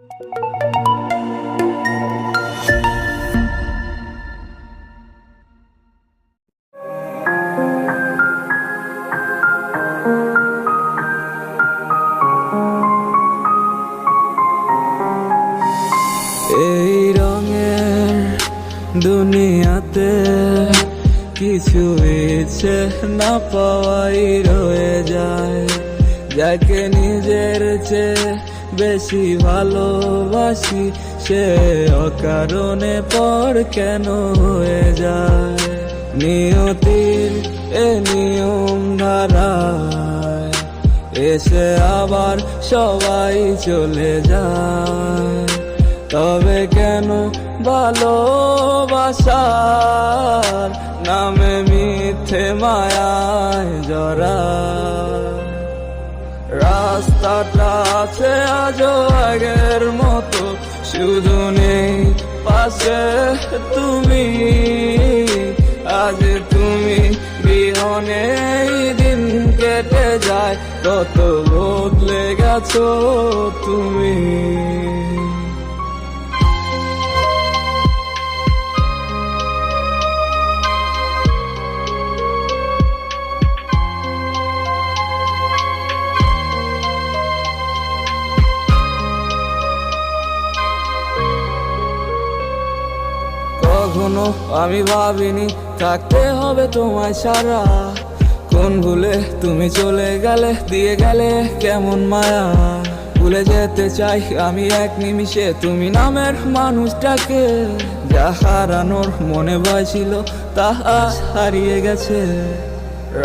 এই রঙের দুনিয়াতে কিছু ইচ্ছে না পাওয়াই রয়ে যায় যাকে নিজের চেয়ে বেশি ভালোবাসি, সে অকারণে পর কেন হয়ে যায়? নিয়তির এ নিয়ম ধারায় এসে আবার সবাই চলে যায়। তবে কেন ভালোবাসার নামে মিথ্যে মায়ায় জরা রাস্তাটা আছে শুধু নেই পাশে তুমি আজ তুমি বিহনে দিন কেটে যায়। কত বদলে গেছো তুমি কখনো আমি ভাবিনি, থাকতে হবে তোমায় সারা। কোন ভুলে তুমি চলে গেলে, দিয়ে গেলে কেমন মায়া? ভুলে যেতে চাই আমি এক নিমিষে, তুমি নামের মানুষটাকে। যা হারানোর মনে ভয় ছিল, তা হারিয়ে গেছে।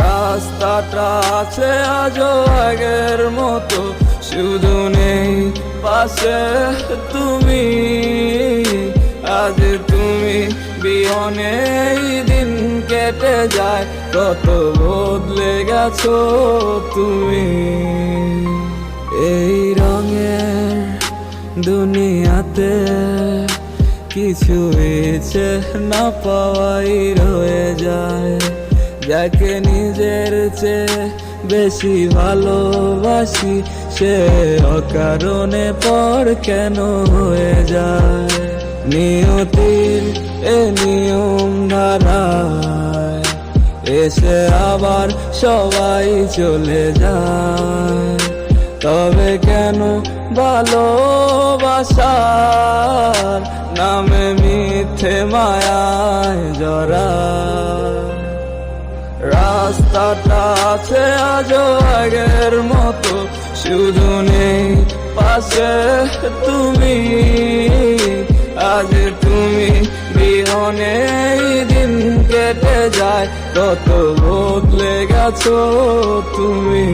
রাস্তাটা আছে আজও আগের মতো, শুধু নেই পাশে তুমি। আজ তুমি বিহনে দিন কেটে যায় কত বদলে গেছো তুমি। এই রঙের দুনিয়াতে কিছু ইচ্ছে না পাওয়াই রয়ে যায়, যাকে নিজের চেয়ে বেশি ভালোবাসি, সে অকারণে পর কেন হয়ে যায়? নিয়তির এ নিয়ম ধারায় এসে আবার সবাই চলে যায়। তবে কেন ভালোবাসার নামে মিথ্যে মায়ায় জরা রাস্তাটা আছে আজও আগের মতো, শুধু নেই পাশে তুমি। কেটে যায় কত বদলে গেছো তুমি?